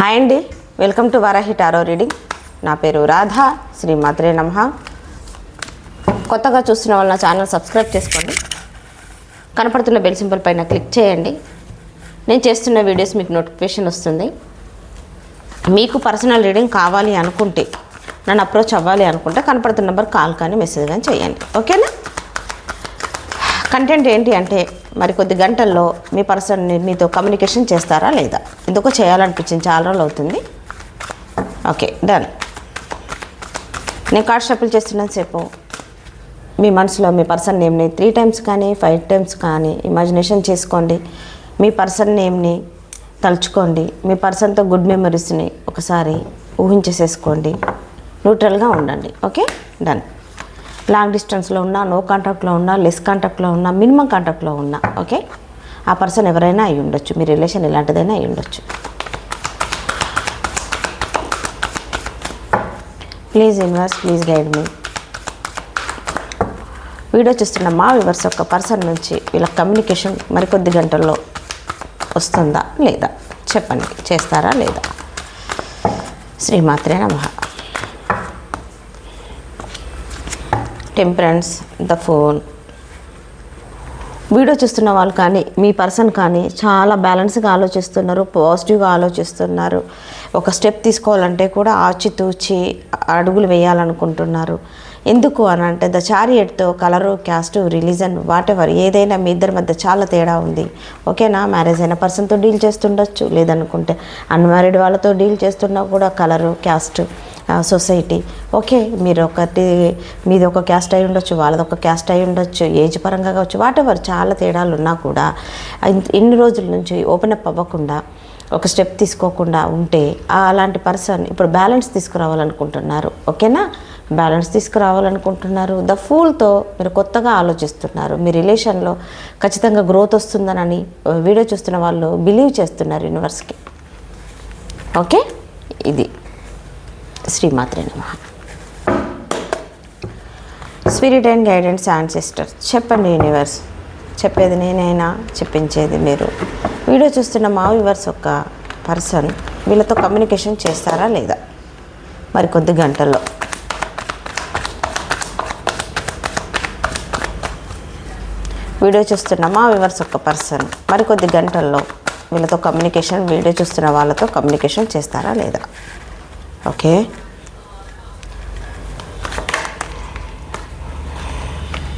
Hi అండి. Welcome to Varahi tarot reading. నా పేరు రాధా శ్రీ మాత్రే నమ. కొత్తగా చూస్తున్న వాళ్ళు నా ఛానల్ సబ్స్క్రైబ్ చేసుకోండి. కనపడుతున్న బెల్ సింబల్ పైన క్లిక్ చేయండి. నేను చేస్తున్న వీడియోస్ మీకు నోటిఫికేషన్ వస్తుంది. మీకు పర్సనల్ రీడింగ్ కావాలి అనుకుంటే నన్ను అప్రోచ్ అవ్వాలి అనుకుంటే కనపడుతున్న నెంబర్ కాల్ కానీ మెసేజ్ కానీ చేయండి. ఓకేనా? కంటెంట్ ఏంటి అంటే మరి కొద్ది గంటల్లో మీ పర్సన్ మీతో కమ్యూనికేషన్ చేస్తారా లేదా? ఎందుకో చేయాలనిపించింది చాలా రోజులు అవుతుంది. Okay done. నేను కార్డ్ షఫిల్ చేస్తున్నంతసేపు మీ మనసులో మీ పర్సన్ నేమ్ని త్రీ టైమ్స్ కానీ ఫైవ్ టైమ్స్ కానీ ఇమాజినేషన్ చేసుకోండి. మీ పర్సన్ నేమ్ని తలుచుకోండి. మీ పర్సన్తో గుడ్ మెమరీస్ని ఒకసారి ఊహించేసేసుకోండి. న్యూట్రల్గా ఉండండి. Okay done. లాంగ్ డిస్టెన్స్లో ఉన్నా నో కాంటాక్ట్లో ఉన్నా లెస్ కాంటాక్ట్లో ఉన్నా మినిమం కాంటాక్ట్లో ఉన్నా ఓకే ఆ పర్సన్ ఎవరైనా అయి ఉండొచ్చు. మీ రిలేషన్ ఎలాంటిదైనా అయి ఉండొచ్చు. Please universe please guide me video చూస్తున్న మా వివర్స్ యొక్క పర్సన్ నుంచి వీళ్ళ కమ్యూనికేషన్ మరికొద్ది గంటల్లో వస్తుందా లేదా? చెప్పండి. చేస్తారా లేదా? శ్రీమాత్రే నమ. Temperance the phone. వీడియో చూస్తున్న వాళ్ళు కానీ మీ పర్సన్ కానీ చాలా బ్యాలెన్స్గా ఆలోచిస్తున్నారు పాజిటివ్గా ఆలోచిస్తున్నారు. ఒక స్టెప్ తీసుకోవాలంటే కూడా ఆచితూచి అడుగులు వేయాలనుకుంటున్నారు. ఎందుకు అని అంటే ద చారియట్తో colour caste religion whatever ఏదైనా మీ ఇద్దరి మధ్య చాలా తేడా ఉంది. ఓకేనా? మ్యారేజ్ అయిన పర్సన్తో డీల్ చేస్తుండొచ్చు. లేదనుకుంటే అన్మ్యారీడ్ వాళ్ళతో డీల్ చేస్తున్నా కూడా కలరు క్యాస్ట్. సొసైటీ ఓకే మీరు ఒకటి మీది ఒక క్యాస్ట్ అయి ఉండొచ్చు వాళ్ళది ఒక క్యాస్ట్ అయి ఉండొచ్చు ఏజ్ పరంగా కావచ్చు వాటెవర్ చాలా తేడాలు ఉన్నా కూడా ఇన్ని రోజుల నుంచి ఓపెన్ అప్ అవ్వకుండా ఒక స్టెప్ తీసుకోకుండా ఉంటే అలాంటి పర్సన్ ఇప్పుడు బ్యాలెన్స్ తీసుకురావాలనుకుంటున్నారు. ఓకేనా? బ్యాలెన్స్ తీసుకురావాలనుకుంటున్నారు. ద ఫూల్తో మీరు కొత్తగా ఆలోచిస్తున్నారు. మీ రిలేషన్లో ఖచ్చితంగా గ్రోత్ వస్తుందనని వీడియో చూస్తున్న వాళ్ళు బిలీవ్ చేస్తున్నారు యూనివర్స్కి ఓకే? ఇది. శ్రీమాత్రే నమ. స్పిరిట్ అండ్ గైడెన్స్ ఆన్సిస్టర్ చెప్పండి యూనివర్స్ చెప్పేది నేనైనా చెప్పించేది మీరు. వీడియో చూస్తున్న మా వ్యూవర్స్ ఒక పర్సన్ వీళ్ళతో కమ్యూనికేషన్ చేస్తారా లేదా? మరి కొద్ది గంటల్లో. వీడియో చూస్తున్న మా వ్యూవర్స్ ఒక పర్సన్ మరికొద్ది గంటల్లో వీళ్ళతో కమ్యూనికేషన్ వీడియో చూస్తున్న వాళ్ళతో కమ్యూనికేషన్ చేస్తారా లేదా? ఓకే.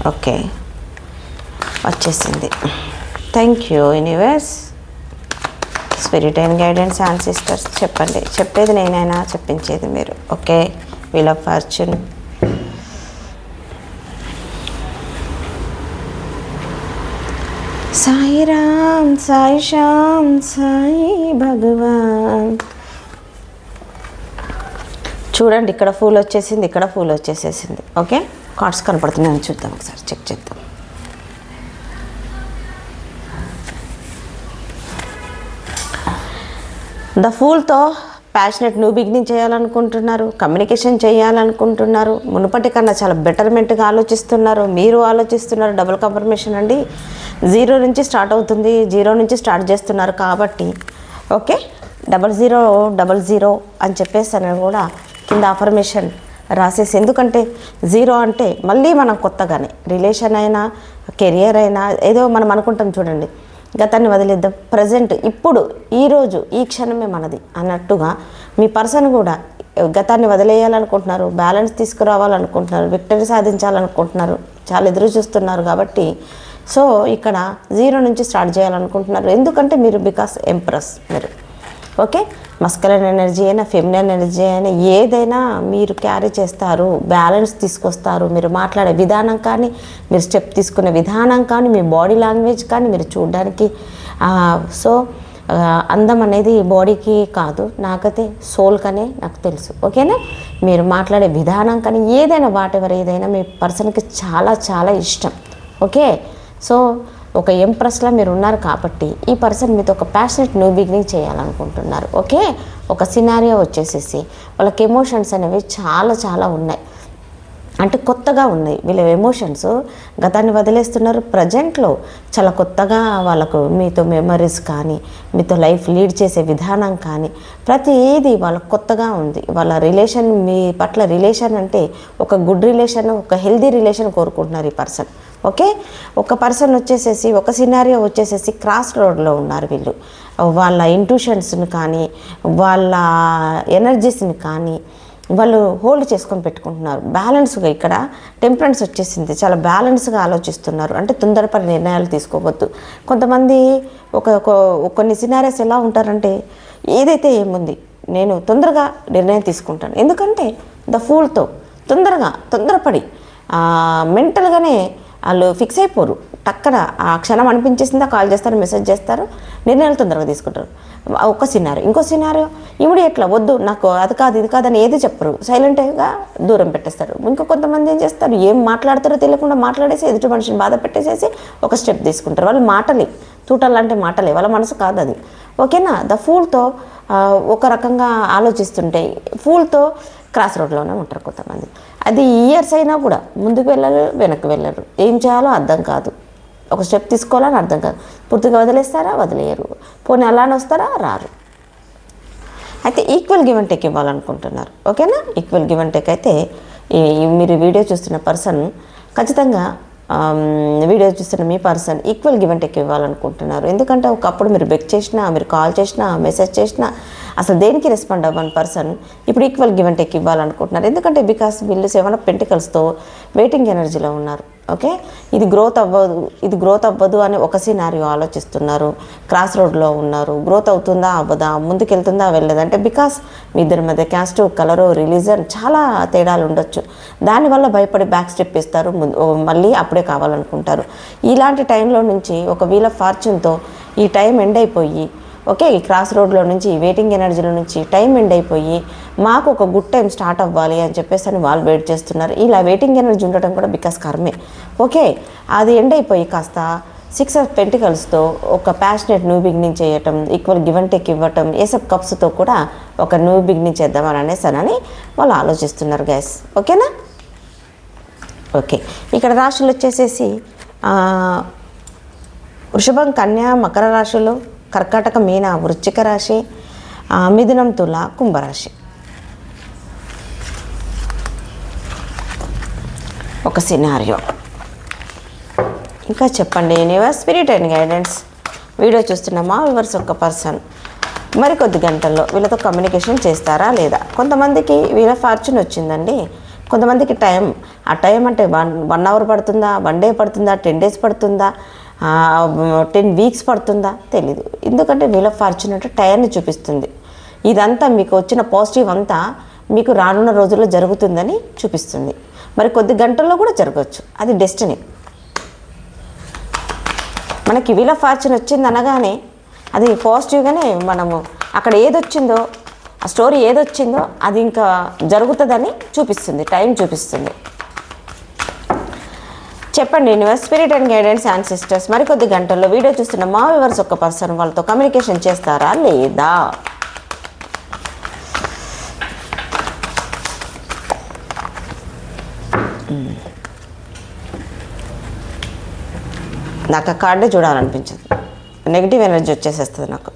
ఓకే. వచ్చేసింది. Thank you universe spirit and guidance and sisters చెప్పండి. చెప్పేది నేనైనా చెప్పించేది మీరు. Okay. Wheel of fortune Sai Ram Sai Shyam Sai భగవాన్. చూడండి ఇక్కడ ఫూల్ వచ్చేసింది ఇక్కడ ఫూల్ వచ్చేసేసింది. ఓకే కార్డ్స్ కనపడుతున్నాయని చూద్దాం ఒకసారి చెక్ చేద్దాం. ద ఫూల్తో ప్యాషనెట్ న్యూ బిగినింగ్ చేయాలనుకుంటున్నారు కమ్యూనికేషన్ చేయాలనుకుంటున్నారు మునుపటి కన్నా చాలా బెటర్మెంట్గా ఆలోచిస్తున్నారు మీరు ఆలోచిస్తున్నారు డబుల్ కన్ఫర్మేషన్ అండి. జీరో నుంచి స్టార్ట్ అవుతుంది జీరో నుంచి స్టార్ట్ చేస్తున్నారు కాబట్టి okay double zero double zero అని చెప్పేసి అని కూడా కింద అఫర్మేషన్ రాసేసి ఎందుకంటే జీరో అంటే మళ్ళీ మనం కొత్తగానే రిలేషన్ అయినా కెరియర్ అయినా ఏదో మనం అనుకుంటాం చూడండి గతాన్ని వదిలేద్దాం. ప్రజెంట్ ఇప్పుడు ఈరోజు ఈ క్షణమే మనది అన్నట్టుగా మీ పర్సన్ కూడా గతాన్ని వదిలేయాలనుకుంటున్నారు బ్యాలెన్స్ తీసుకురావాలనుకుంటున్నారు విక్టరీ సాధించాలనుకుంటున్నారు చాలా ఎదురు చూస్తున్నారు కాబట్టి సో ఇక్కడ జీరో నుంచి స్టార్ట్ చేయాలనుకుంటున్నారు. ఎందుకంటే మీరు బికాస్ ఎంప్రెస్ మీరు. ఓకే? మస్కలన్ ఎనర్జీ అయినా ఫెమినన్ ఎనర్జీ అయినా ఏదైనా మీరు క్యారీ చేస్తారు బ్యాలెన్స్ తీసుకొస్తారు మీరు మాట్లాడే విధానం కానీ మీరు స్టెప్ తీసుకునే విధానం కానీ మీ బాడీ లాంగ్వేజ్ కానీ మీరు చూడడానికి సో అందం అనేది బాడీకి కాదు. నాకైతే సోల్కనే నాకు తెలుసు. ఓకేనా? మీరు మాట్లాడే విధానం కానీ ఏదైనా వాటెవర్ ఏదైనా మీ పర్సన్కి చాలా చాలా ఇష్టం. ఓకే? సో ఒక ఎంప్రెస్లా మీరు ఉన్నారు కాబట్టి ఈ పర్సన్ మీతో ఒక ప్యాషనెట్ న్యూ బిగినింగ్ చేయాలనుకుంటున్నారు. ఓకే? ఒక సినారియో వచ్చేసేసి వాళ్ళకి ఎమోషన్స్ అనేవి చాలా చాలా ఉన్నాయి. అంటే కొత్తగా ఉన్నాయి. వీళ్ళ ఎమోషన్స్ గతాన్ని వదిలేస్తున్నారు. ప్రజెంట్లో చాలా కొత్తగా వాళ్ళకు మీతో మెమరీస్ కానీ మీతో లైఫ్ లీడ్ చేసే విధానం కానీ ప్రతి ఏది వాళ్ళకు కొత్తగా ఉంది. వాళ్ళ రిలేషన్ మీ పట్ల రిలేషన్ అంటే ఒక గుడ్ రిలేషన్ ఒక హెల్దీ రిలేషన్ కోరుకుంటున్నారు ఈ పర్సన్. ఓకే? ఒక పర్సన్ వచ్చేసేసి ఒక సినారియో వచ్చేసేసి క్రాస్ రోడ్లో ఉన్నారు వీళ్ళు. వాళ్ళ ఇంట్యూషన్స్ని కానీ వాళ్ళ ఎనర్జీస్ని కానీ వాళ్ళు హోల్డ్ చేసుకొని పెట్టుకుంటున్నారు. బ్యాలెన్స్గా ఇక్కడ టెంపరెన్స్ వచ్చేసింది. చాలా బ్యాలెన్స్గా ఆలోచిస్తున్నారు. అంటే తొందరపడి నిర్ణయాలు తీసుకోవద్దు. కొంతమంది ఒక కొన్ని సినారియస్ ఎలా ఉంటారంటే ఏదైతే ఏముంది నేను తొందరగా నిర్ణయం తీసుకుంటాను. ఎందుకంటే ద ఫూల్తో తొందరగా తొందరపడి మెంటల్గానే వాళ్ళు ఫిక్స్ అయిపోరు. టక్కన ఆ క్షణం అనిపించేసిందా కాల్ చేస్తారు మెసేజ్ చేస్తారు నిర్ణయాలు తొందరగా తీసుకుంటారు. ఒక సినారు ఇంకో సినారియో ఇమీడియట్లా వద్దు నాకు అది కాదు ఇది కాదని ఏది చెప్పరు. సైలెంట్గా దూరం పెట్టేస్తారు. ఇంకా కొంతమంది ఏం చేస్తారు? ఏం మాట్లాడతారో తెలియకుండా మాట్లాడేసి ఎదుటి మనిషిని బాధ పెట్టేసేసి ఒక స్టెప్ తీసుకుంటారు. వాళ్ళు మాటలే తూటాలంటే మాటలే వాళ్ళ మనసు కాదు అది. ఓకేనా? ద ఫూల్తో ఒక రకంగా ఆలోచిస్తుంటే ఫూల్తో క్రాస్ రోడ్లోనే ఉంటారు కొంతమంది. అది ఇయర్స్ అయినా కూడా ముందుకు వెళ్ళరు వెనక్కి వెళ్ళరు. ఏం చేయాలో అర్థం కాదు. ఒక స్టెప్ తీసుకోవాలని అర్థం కాదు. పూర్తిగా వదిలేస్తారా? వదిలేయరు. పోనీ అలానే వస్తారా? రారు. అయితే ఈక్వల్ గివ్ అండ్ టేక్ ఇవ్వాలనుకుంటున్నారు. ఓకేనా? ఈక్వల్ గివ్ అండ్ టేక్ అయితే ఈ- మీరు వీడియో చూస్తున్న పర్సన్ ఖచ్చితంగా వీడియో చూస్తున్న మీ person equal give and take ఇవ్వాలనుకుంటున్నారు. ఎందుకంటే ఒకప్పుడు మీరు బెక్ చేసినా మీరు కాల్ చేసినా మెసేజ్ చేసినా అసలు దేనికి రెస్పాండ్ అవ్వని పర్సన్ ఇప్పుడు ఈక్వల్ గివ్ అండ్ టెక్ ఇవ్వాలనుకుంటున్నారు. ఎందుకంటే బికాస్ వీళ్ళు సెవెన్ ఆఫ్ పెంటికల్స్తో వెయిటింగ్ ఎనర్జీలో ఉన్నారు. ఓకే? ఇది గ్రోత్ అవ్వదు ఇది గ్రోత్ అవ్వదు అని ఒక సినారియో ఆలోచిస్తున్నారు. క్రాస్ రోడ్లో ఉన్నారు. గ్రోత్ అవుతుందా అవ్వదా ముందుకెళ్తుందా వెళ్ళదు? అంటే బికాస్ మీ ఇద్దరి మధ్య క్యాస్ట్ కలరు రిలీజన్ చాలా తేడాలు ఉండొచ్చు. దానివల్ల భయపడి బ్యాక్ స్టెప్ ఇస్తారు. మళ్ళీ అప్పుడే కావాలనుకుంటారు. ఇలాంటి టైంలో నుంచి ఒక వీల్ ఆఫ్ ఫార్చ్యూన్తో ఈ టైం ఎండ్ అయిపోయి ఓకే ఈ క్రాస్ రోడ్లో నుంచి ఈ వెయిటింగ్ ఎనర్జీలో నుంచి టైం ఎండ్ అయిపోయి మాకు ఒక గుడ్ టైం స్టార్ట్ అవ్వాలి అని చెప్పేసి అని వాళ్ళు వెయిట్ చేస్తున్నారు. ఇలా వెయిటింగ్ ఎనర్జీ ఉండటం కూడా బికాస్ కర్మే. ఓకే అది ఎండ్ అయిపోయి కాస్త సిక్స్ ఆఫ్ పెంటికల్స్తో ఒక ప్యాషనెట్ న్యూ బిగినింగ్ చేయటం ఈక్వల్ గివ్ అండ్ టేక్ ఇవ్వటం ఏసప్ కప్స్తో కూడా ఒక న్యూ బిగినింగ్ చేద్దామని అనేసానని వాళ్ళు ఆలోచిస్తున్నారు గ్యాస్ ఓకేనా? ఓకే ఇక్కడ రాశులు వచ్చేసేసి వృషభం కన్యా మకర రాశులు కర్కాటక మీన వృశ్చిక రాశి మిథునం తుల కుంభరాశి. ఒక సినారియో ఇంకా చెప్పండి universe spirit and guidance video చూస్తున్నామా viewers ఒక పర్సన్ మరికొద్ది గంటల్లో వీళ్ళతో కమ్యూనికేషన్ చేస్తారా లేదా? కొంతమందికి వీళ్ళ ఫార్చ్యూన్ వచ్చిందండి. కొంతమందికి టైం ఆ టైం అంటే వన్ వన్ అవర్ పడుతుందా? వన్ డే పడుతుందా? టెన్ డేస్ పడుతుందా? టెన్ వీక్స్ పడుతుందా? తెలీదు. ఎందుకంటే వీళ్ళ ఫార్చ్యూన్ అంటే టైర్ని చూపిస్తుంది. ఇదంతా మీకు వచ్చిన పాజిటివ్ అంతా మీకు రానున్న రోజుల్లో జరుగుతుందని చూపిస్తుంది. మరి కొద్ది గంటల్లో కూడా జరగవచ్చు అది డెస్టినీ మనకి వీల్ ఆఫ్ ఫార్చ్యూన్ వచ్చింది అనగానే అది పాజిటివ్గానే మనము అక్కడ ఏదొచ్చిందో ఆ స్టోరీ ఏదొచ్చిందో అది ఇంకా జరుగుతుందని చూపిస్తుంది. టైం చూపిస్తుంది. చెప్పండి universe spirit and guidance and sisters మరికొద్ది గంటల్లో వీడియో చూస్తున్న మా వివర్స్ ఒక పర్సన్ వాళ్ళతో కమ్యూనికేషన్ చేస్తారా లేదా? నాకు ఆ కార్డే చూడాలనిపించదు. నెగిటివ్ ఎనర్జీ వచ్చేసేస్తుంది నాకు.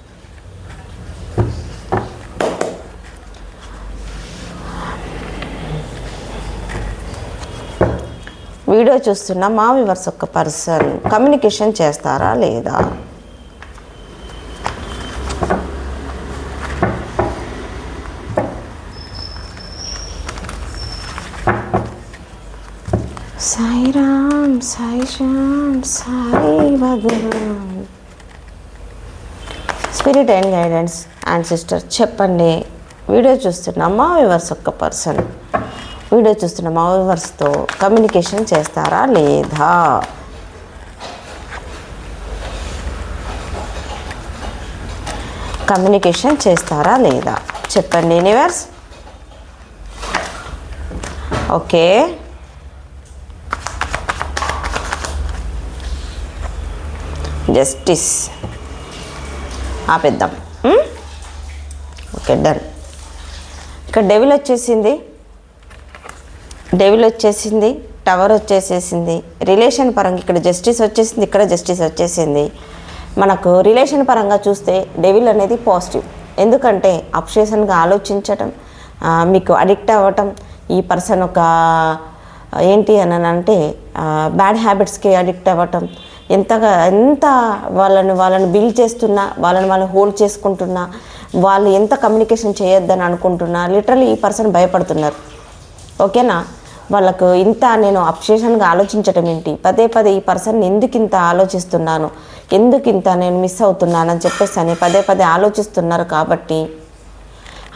వీడియో చూస్తున్న మా వివర్స్ ఒక పర్సన్ కమ్యూనికేషన్ చేస్తారా లేదా? Sairam Sai Shyam Sai Bhagwan. Spirit and guidance and sister చెప్పండి. వీడియో చూస్తున్న మా వివర్స్ ఒక్క పర్సన్. వీడియో చూస్తున్న మా కమ్యూనికేషన్ చేస్తారా లేదా? కమ్యూనికేషన్ చేస్తారా లేదా? చెప్పండి యూనివర్స్ ఓకే. జస్టిస్ ఆపేద్దాం. ఓకే డన్ ఇక్కడ డెవిల్ వచ్చేసింది. డెవిల్ వచ్చేసింది టవర్ వచ్చేసేసింది రిలేషన్ పరంగా ఇక్కడ జస్టిస్ వచ్చేసింది ఇక్కడ జస్టిస్ వచ్చేసింది. మనకు రిలేషన్ పరంగా చూస్తే డెవిల్ అనేది పాజిటివ్. ఎందుకంటే అప్షేషన్గా ఆలోచించటం మీకు అడిక్ట్ అవ్వటం ఈ పర్సన్ ఒక ఏంటి అని అంటే బ్యాడ్ హ్యాబిట్స్కి అడిక్ట్ అవ్వటం ఎంతగా ఎంత వాళ్ళని వాళ్ళని బిల్డ్ చేస్తున్నా వాళ్ళని వాళ్ళని హోల్డ్ చేసుకుంటున్నా వాళ్ళు ఎంత కమ్యూనికేషన్ చేయొద్దని అనుకుంటున్నా లిటరలీ ఈ పర్సన్ భయపడుతున్నారు. ఓకేనా? వాళ్ళకు ఇంత నేను అప్సేషన్గా ఆలోచించటం ఏంటి? పదే పదే ఈ పర్సన్ ఎందుకు ఇంత ఆలోచిస్తున్నాను? ఎందుకు ఇంత నేను మిస్ అవుతున్నానని చెప్పేసి అని పదే పదే ఆలోచిస్తున్నారు కాబట్టి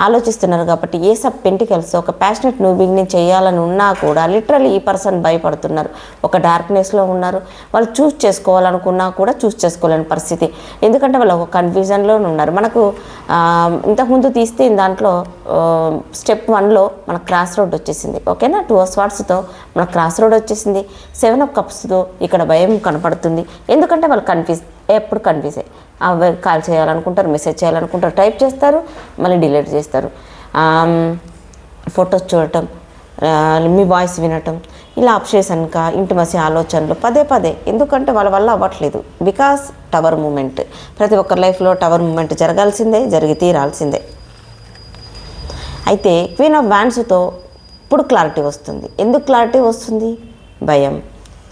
ఆలోచిస్తున్నారు కాబట్టి ఏ సబ్ పెంటికల్స్ ఒక ప్యాషనెట్ నూబింగ్ని చేయాలని ఉన్నా కూడా లిటరలీ ఈ పర్సన్ భయపడుతున్నారు. ఒక డార్క్నెస్లో ఉన్నారు. వాళ్ళు చూస్ చేసుకోవాలనుకున్నా కూడా చూస్ చేసుకోలేని పరిస్థితి. ఎందుకంటే వాళ్ళు ఒక కన్ఫ్యూజన్లో ఉన్నారు. మనకు ఇంతకుముందు తీస్తే దాంట్లో స్టెప్ వన్లో మన క్రాస్ రోడ్ వచ్చేసింది. ఓకేనా? టూ స్వాట్స్తో మన క్రాస్ రోడ్ వచ్చేసింది. సెవెన్ ఆఫ్ కప్స్తో ఇక్కడ భయం కనపడుతుంది. ఎందుకంటే వాళ్ళు కన్ఫ్యూజ్ ఎప్పుడు కన్ఫ్యూజ్ అయ్యి కాల్ చేయాలనుకుంటారు మెసేజ్ చేయాలనుకుంటారు టైప్ చేస్తారు మళ్ళీ డిలీట్ చేస్తారు. ఫొటోస్ చూడటం మీ వాయిస్ వినటం ఇలా అప్షేషన్క ఇంటిమసి ఆలోచనలు పదే పదే. ఎందుకంటే వాళ్ళ వల్ల అవ్వట్లేదు. బికాస్ టవర్ మూమెంట్ ప్రతి ఒక్కరి లైఫ్లో టవర్ మూమెంట్ జరగాల్సిందే జరిగి తీరాల్సిందే. అయితే క్వీన్ ఆఫ్ వ్యాన్స్తో ఇప్పుడు క్లారిటీ వస్తుంది. ఎందుకు క్లారిటీ వస్తుంది? భయం.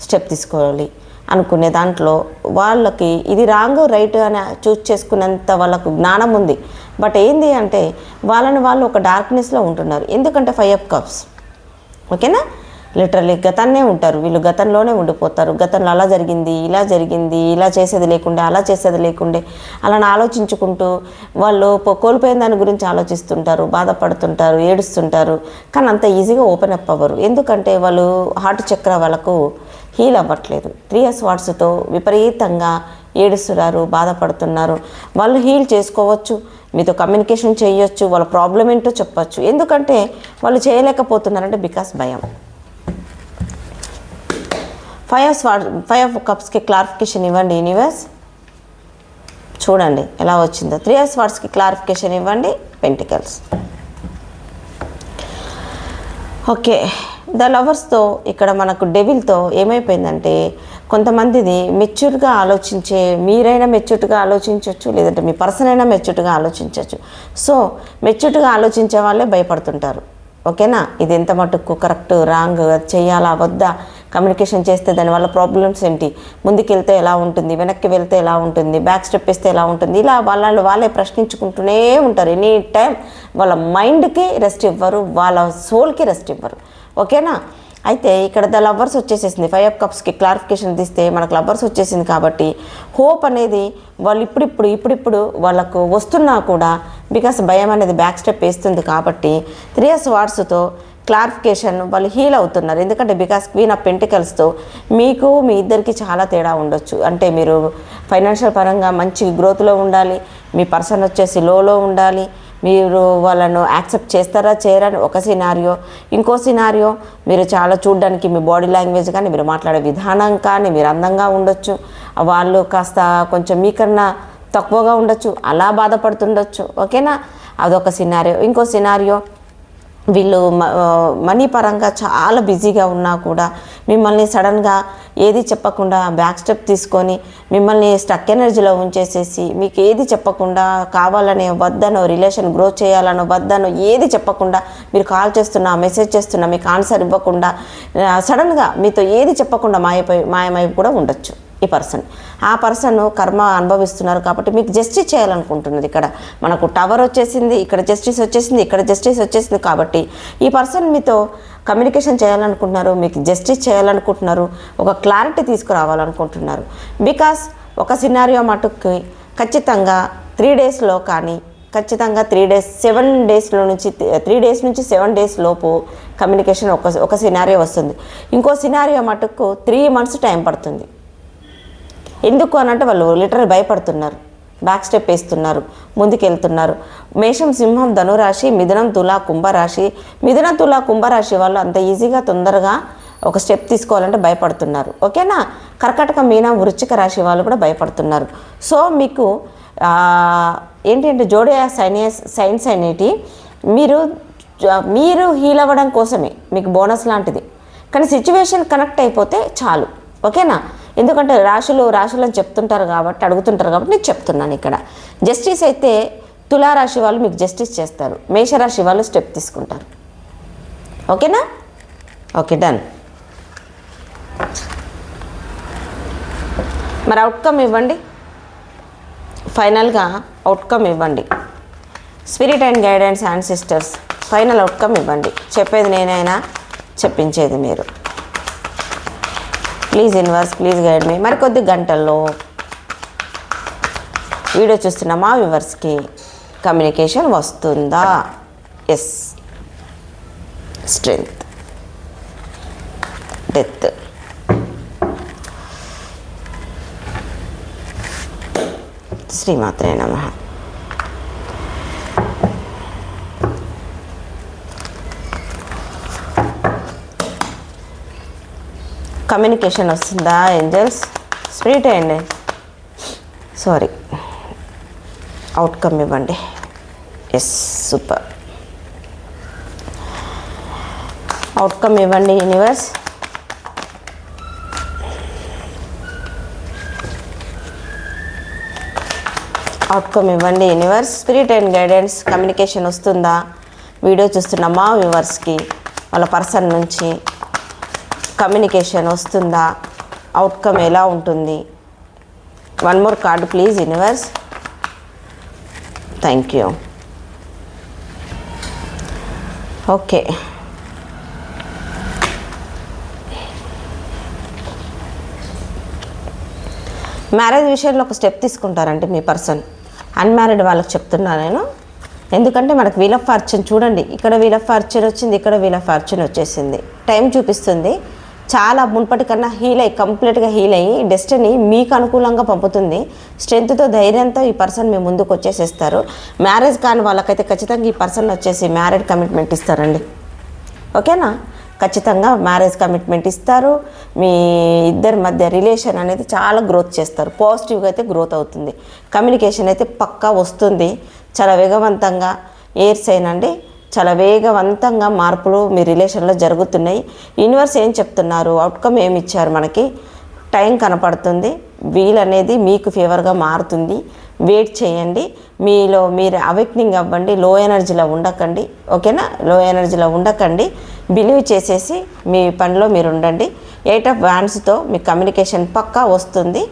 స్టెప్ తీసుకోవాలి. అనుకునే దాంట్లో వాళ్ళకి ఇది రాంగ్ రైట్ అని చూస్ చేసుకున్నంత వాళ్ళకు జ్ఞానం ఉంది. బట్ ఏంది అంటే వాళ్ళని వాళ్ళు ఒక డార్క్నెస్లో ఉంటున్నారు. ఎందుకంటే ఫైవ్ అప్ కప్స్ ఓకేనా? లిటరలీ గతాన్నే ఉంటారు. వీళ్ళు గతంలోనే ఉండిపోతారు. గతంలో అలా జరిగింది ఇలా జరిగింది ఇలా చేసేది లేకుండే అలా చేసేది లేకుండే అలా ఆలోచించుకుంటూ వాళ్ళు కోల్పోయిన దాని గురించి ఆలోచిస్తుంటారు బాధపడుతుంటారు ఏడుస్తుంటారు. కానీ అంత ఈజీగా ఓపెన్ అప్ అవ్వరు. ఎందుకంటే వాళ్ళు హార్ట్ చక్ర వాళ్ళకు హీల్ అవ్వట్లేదు. త్రీ ఇయర్స్ వాట్స్తో విపరీతంగా ఏడుస్తున్నారు బాధపడుతున్నారు. వాళ్ళు హీల్ చేసుకోవచ్చు మీతో కమ్యూనికేషన్ చేయొచ్చు వాళ్ళ ప్రాబ్లం ఏంటో చెప్పచ్చు. ఎందుకంటే వాళ్ళు చేయలేకపోతున్నారంటే బికాస్ భయం. ఫైవ్ ఆఫ్ ఫైవ్ ఆఫ్ కప్స్కి క్లారిఫికేషన్ ఇవ్వండి యూనివర్స్ చూడండి ఎలా వచ్చిందో. త్రీ ఆఫ్ స్వార్డ్స్కి క్లారిఫికేషన్ ఇవ్వండి పెంటికల్స్ ఓకే ద లవర్స్తో ఇక్కడ మనకు డెవిల్తో ఏమైపోయిందంటే కొంతమందిది మెచ్యూర్గా ఆలోచించే మీరైనా మెచ్యూర్గా ఆలోచించవచ్చు లేదంటే మీ పర్సన్ అయినా మెచ్యూర్గా ఆలోచించవచ్చు సో మెచ్యూర్గా ఆలోచించే వాళ్ళే భయపడుతుంటారు. ఓకేనా ఇది ఎంత మటుకు కరెక్ట్ రాంగ్ చేయాలా వద్దా? కమ్యూనికేషన్ చేస్తే దానివల్ల ప్రాబ్లమ్స్ ఏంటి? ముందుకెళ్తే ఎలా ఉంటుంది? వెనక్కి వెళ్తే ఎలా ఉంటుంది? బ్యాక్ స్టెప్ వేస్తే ఎలా ఉంటుంది? ఇలా వాళ్ళని వాళ్ళే ప్రశ్నించుకుంటూనే ఉంటారు. ఎనీ టైం వాళ్ళ మైండ్కి రెస్ట్ ఇవ్వరు వాళ్ళ సోల్కి రెస్ట్ ఇవ్వరు. ఓకేనా? అయితే ఇక్కడ ద లవర్స్ వచ్చేసేసింది. ఫైవ్ ఆఫ్ కప్స్కి క్లారిఫికేషన్ తీస్తే మనకు లవర్స్ వచ్చేసింది కాబట్టి హోప్ అనేది వాళ్ళు ఇప్పుడిప్పుడు ఇప్పుడిప్పుడు వాళ్ళకు వస్తున్నా కూడా బికాస్ భయం అనేది బ్యాక్ స్టెప్ వేస్తుంది కాబట్టి త్రీ ఇయర్స్ వార్డ్స్తో క్లారిఫికేషన్ వాళ్ళు హీల్ అవుతున్నారు. ఎందుకంటే బికాస్ క్వీన్ ఆఫ్ పెంటికల్స్తో మీకు మీ ఇద్దరికి చాలా తేడా ఉండొచ్చు. అంటే మీరు ఫైనాన్షియల్ పరంగా మంచి గ్రోత్లో ఉండాలి మీ పర్సన్ వచ్చేసి లోలో ఉండాలి మీరు వాళ్ళను యాక్సెప్ట్ చేస్తారా చేయరని ఒక సినారియో ఇంకో సినారియో మీరు చాలా చూడడానికి మీ బాడీ లాంగ్వేజ్ కానీ మీరు మాట్లాడే విధానం కానీ మీరు అందంగా ఉండొచ్చు. వాళ్ళు కాస్త కొంచెం మీకన్నా తక్కువగా ఉండొచ్చు అలా బాధపడుతుండొచ్చు. ఓకేనా? అదొక సినారియో ఇంకో సినారియో వీళ్ళు మనీ పరంగా చాలా బిజీగా ఉన్నా కూడా మిమ్మల్ని సడన్గా ఏది చెప్పకుండా బ్యాక్ స్టెప్ తీసుకొని మిమ్మల్ని స్టక్ ఎనర్జీలో ఉంచేసేసి మీకు ఏది చెప్పకుండా కావాలనే వద్దనో రిలేషన్ గ్రో చేయాలనో వద్దనో ఏది చెప్పకుండా మీరు కాల్ చేస్తున్నా మెసేజ్ చేస్తున్నా మీకు ఆన్సర్ ఇవ్వకుండా సడన్గా మీతో ఏది చెప్పకుండా మాయపోయి మాయమై కూడా ఉండొచ్చు. ఈ పర్సన్. ఆ పర్సన్ కర్మ అనుభవిస్తున్నారు కాబట్టి మీకు జస్టిస్ చేయాలనుకుంటున్నది ఇక్కడ. మనకు టవర్ వచ్చేసింది ఇక్కడ జస్టిస్ వచ్చేసింది ఇక్కడ జస్టిస్ వచ్చేసింది కాబట్టి ఈ పర్సన్ మీతో కమ్యూనికేషన్ చేయాలనుకుంటున్నారు మీకు జస్టిస్ చేయాలనుకుంటున్నారు ఒక క్లారిటీ తీసుకురావాలనుకుంటున్నారు. బికాస్ ఒక సినారియో మటుకు ఖచ్చితంగా త్రీ డేస్లో కానీ ఖచ్చితంగా త్రీ డేస్ సెవెన్ డేస్లో నుంచి త్రీ డేస్ నుంచి సెవెన్ డేస్ లోపు కమ్యూనికేషన్ ఒక ఒక సినారియో వస్తుంది. ఇంకో సినారియో మటుకు త్రీ మంత్స్ టైం పడుతుంది. ఎందుకు అనంటే వాళ్ళు లిటరల్ భయపడుతున్నారు. బ్యాక్ స్టెప్ వేస్తున్నారు ముందుకెళ్తున్నారు. మేషం సింహం ధనురాశి మిథునం తులా కుంభరాశి. మిథునం తులా కుంభరాశి వాళ్ళు అంత ఈజీగా తొందరగా ఒక స్టెప్ తీసుకోవాలంటే భయపడుతున్నారు. ఓకేనా కర్కటక మీన వృశ్చిక రాశి వాళ్ళు కూడా భయపడుతున్నారు. సో మీకు ఏంటంటే జోడియా సైనియస్ సైన్స్ అనేటి మీరు మీరు హీల్ అవ్వడం కోసమే. మీకు బోనస్ లాంటిది. కానీ సిచ్యువేషన్ కనెక్ట్ అయిపోతే చాలు. ఓకేనా ఎందుకంటే రాశులు రాశులు అని చెప్తుంటారు కాబట్టి అడుగుతుంటారు కాబట్టి నేను చెప్తున్నాను ఇక్కడ. జస్టిస్ అయితే తులారాశి వాళ్ళు మీకు జస్టిస్ చేస్తారు. మేషరాశి వాళ్ళు స్టెప్ తీసుకుంటారు. ఓకేనా? ఓకే డన్ మరి అవుట్కమ్ ఇవ్వండి. ఫైనల్గా అవుట్కమ్ ఇవ్వండి. Spirit and guidance and sisters final outcome ఇవ్వండి. చెప్పేది నేనైనా చెప్పించేది మీరు. Please universe please guide me మరికొద్ది గంటల్లో వీడియో చూస్తున్న మా వ్యూవర్స్కి కమ్యూనికేషన్ వస్తుందా? ఎస్ స్ట్రెంగ్త్ డెత్ శ్రీమాత్రే నమ కమ్యూనికేషన్ వస్తుందా ఏంజల్స్? స్పిరిట్ అండి సారీ అవుట్కమ్ ఇవ్వండి. ఎస్ సూపర్ అవుట్కమ్ ఇవ్వండి యూనివర్స్ అవుట్కమ్ ఇవ్వండి universe spirit and guidance communication వస్తుందా? వీడియో చూస్తున్న మా వ్యూవర్స్కి వాళ్ళ పర్సన్ నుంచి కమ్యూనికేషన్ వస్తుందా? అవుట్కమ్ ఎలా ఉంటుంది? One more card please universe thank you okay marriage విషయంలో ఒక స్టెప్ తీసుకుంటారంటే మీ పర్సన్ అన్మ్యారీడ్ వాళ్ళకి చెప్తున్నా నేను. ఎందుకంటే మనకు వీల్ ఆఫ్ ఫార్చ్యూన్ చూడండి. ఇక్కడ వీల్ ఆఫ్ ఫార్చ్యూన్ వచ్చింది ఇక్కడ వీల్ ఆఫ్ ఫార్చ్యూన్ వచ్చేసింది. టైం చూపిస్తుంది. చాలా మునుపటి కన్నా హీల్ అయ్యి కంప్లీట్గా హీల్ అయ్యి డెస్టినీ మీకు అనుకూలంగా పంపుతుంది. స్ట్రెంగ్త్తో ధైర్యంతో ఈ పర్సన్ మీ ముందుకు వచ్చేసేస్తారు. మ్యారేజ్ కాని వాళ్ళకైతే ఖచ్చితంగా ఈ పర్సన్ వచ్చేసి మ్యారేడ్ కమిట్మెంట్ ఇస్తారండి. ఓకేనా ఖచ్చితంగా మ్యారేజ్ కమిట్మెంట్ ఇస్తారు. మీ ఇద్దరి మధ్య రిలేషన్ అనేది చాలా గ్రోత్ చేస్తారు. పాజిటివ్గా అయితే గ్రోత్ అవుతుంది. కమ్యూనికేషన్ అయితే పక్కా వస్తుంది. చాలా వేగవంతంగా ఎయిర్స్ అయినండి. చాలా వేగవంతంగా మార్పులు మీ రిలేషన్లో జరుగుతున్నాయి. యూనివర్స్ ఏం చెప్తున్నారు? అవుట్కమ్ ఏమి ఇచ్చారు మనకి? టైం కనపడుతుంది. వీల్ అనేది మీకు ఫేవర్గా మారుతుంది. వెయిట్ చేయండి. మీలో మీరు అవేక్నింగ్ అవ్వండి. లో ఎనర్జీలో ఉండకండి. ఓకేనా? లో ఎనర్జీలో ఉండకండి. బిలీవ్ చేసేసి మీ పనిలో మీరు ఉండండి. ఎయిట్ ఆఫ్ వ్యాన్స్తో మీ కమ్యూనికేషన్ పక్కా వస్తుంది.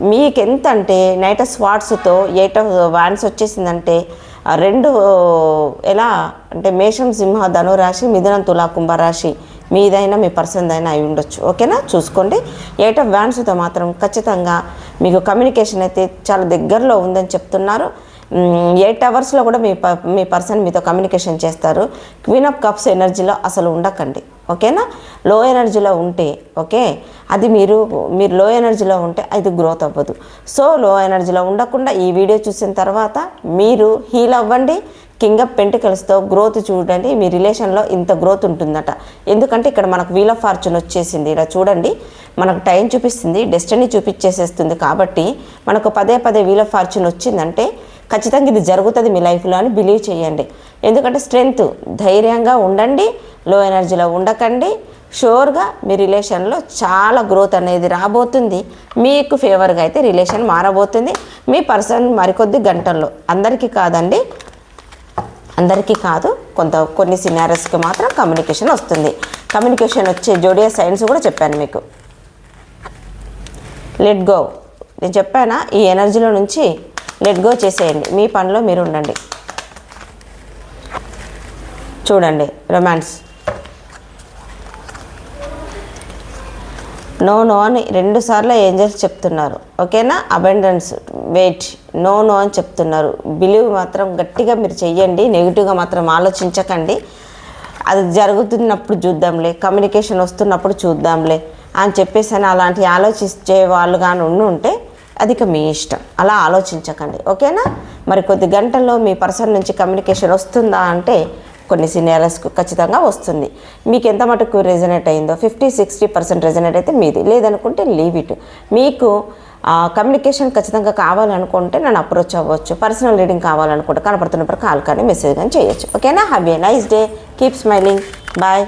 మీకు ఎంత అంటే నైట్ ఆఫ్ స్వాట్స్తో ఎయిట్ ఆఫ్ వ్యాన్స్ వచ్చేసిందంటే ఆ రెండు ఎలా? అంటే మేషం సింహ ధనురాశి మిథునం తులా కుంభరాశి మీదైనా మీ పర్సన్ అయినా అయి ఉండొచ్చు. ఓకేనా? చూసుకోండి. ఎయిట్ ఆఫ్ వ్యాన్స్తో మాత్రం ఖచ్చితంగా మీకు కమ్యూనికేషన్ అయితే చాలా దగ్గరలో ఉందని చెప్తున్నారు. ఎయిట్ అవర్స్లో కూడా మీ ప మీ పర్సన్ మీతో కమ్యూనికేషన్ చేస్తారు. క్వీన్ ఆఫ్ కప్స్ ఎనర్జీలో అసలు ఉండకండి. ఓకేనా? లో ఎనర్జీలో ఉంటే ఓకే? అది మీరు మీరు లో ఎనర్జీలో ఉంటే అది గ్రోత్ అవ్వదు. సో లో ఎనర్జీలో ఉండకుండా ఈ వీడియో చూసిన తర్వాత మీరు హీల్ అవ్వండి. కింగ్ ఆఫ్ పెంటికల్స్తో గ్రోత్ చూడండి. మీ రిలేషన్లో ఇంత గ్రోత్ ఉంటుందట. ఎందుకంటే ఇక్కడ మనకు వీల్ ఆఫ్ ఫార్చ్యూన్ వచ్చేసింది. ఇలా చూడండి. మనకు టైం చూపిస్తుంది డెస్టినీ చూపించేసేస్తుంది కాబట్టి మనకు పదే పదే వీల్ ఆఫ్ ఫార్చ్యూన్ వచ్చిందంటే ఖచ్చితంగా ఇది జరుగుతుంది మీ లైఫ్లో అని బిలీవ్ చేయండి. ఎందుకంటే స్ట్రెంగ్త్ ధైర్యంగా ఉండండి లో ఎనర్జీలో ఉండకండి షూర్గా మీ రిలేషన్లో చాలా గ్రోత్ అనేది రాబోతుంది. మీకు ఫేవర్గా అయితే రిలేషన్ మారబోతుంది. మీ పర్సన్ మరికొద్ది గంటల్లో. అందరికీ కాదండి అందరికీ కాదు కొంత కొన్ని సినారస్కి మాత్రం కమ్యూనికేషన్ వస్తుంది. కమ్యూనికేషన్ వచ్చే జోడియా సైన్స్ కూడా చెప్పాను మీకు. లెట్ గో నేను చెప్పానా ఈ ఎనర్జీలో నుంచి లెట్ గో చేసేయండి. మీ పనిలో మీరు ఉండండి. చూడండి రొమాన్స్ నో నో అని రెండు సార్లు ఏంజల్స్ చెప్తున్నారు. ఓకేనా? అబెండెన్స్ వెయిట్ నో నో అని చెప్తున్నారు. బిలీవ్ మాత్రం గట్టిగా మీరు చెయ్యండి. నెగిటివ్గా మాత్రం ఆలోచించకండి. అది జరుగుతున్నప్పుడు చూద్దాంలే. కమ్యూనికేషన్ వస్తున్నప్పుడు చూద్దాంలే అని చెప్పేసి అని అలాంటి ఆలోచించే వాళ్ళు కానీ ఉండి ఉంటే అది ఇక మీ ఇష్టం. అలా ఆలోచించకండి. ఓకేనా? మరి కొద్ది గంటల్లో మీ పర్సన్ నుంచి కమ్యూనికేషన్ వస్తుందా అంటే కొన్ని సీనియర్స్కు ఖచ్చితంగా వస్తుంది. మీకు ఎంత మటుకు రెజనేట్ అయిందో ఫిఫ్టీ సిక్స్టీ పర్సెంట్ రెజనేట్ అయితే మీది. లేదనుకుంటే లీవ్ ఇట్. మీకు కమ్యూనికేషన్ ఖచ్చితంగా కావాలనుకుంటే నన్ను అప్రోచ్ అవ్వచ్చు. పర్సనల్ రీడింగ్ కావాలనుకుంటే కనపడుతున్నప్పుడు కాల్ కానీ మెసేజ్ కానీ చేయొచ్చు. ఓకేనా? Have a nice day. Keep smiling. Bye.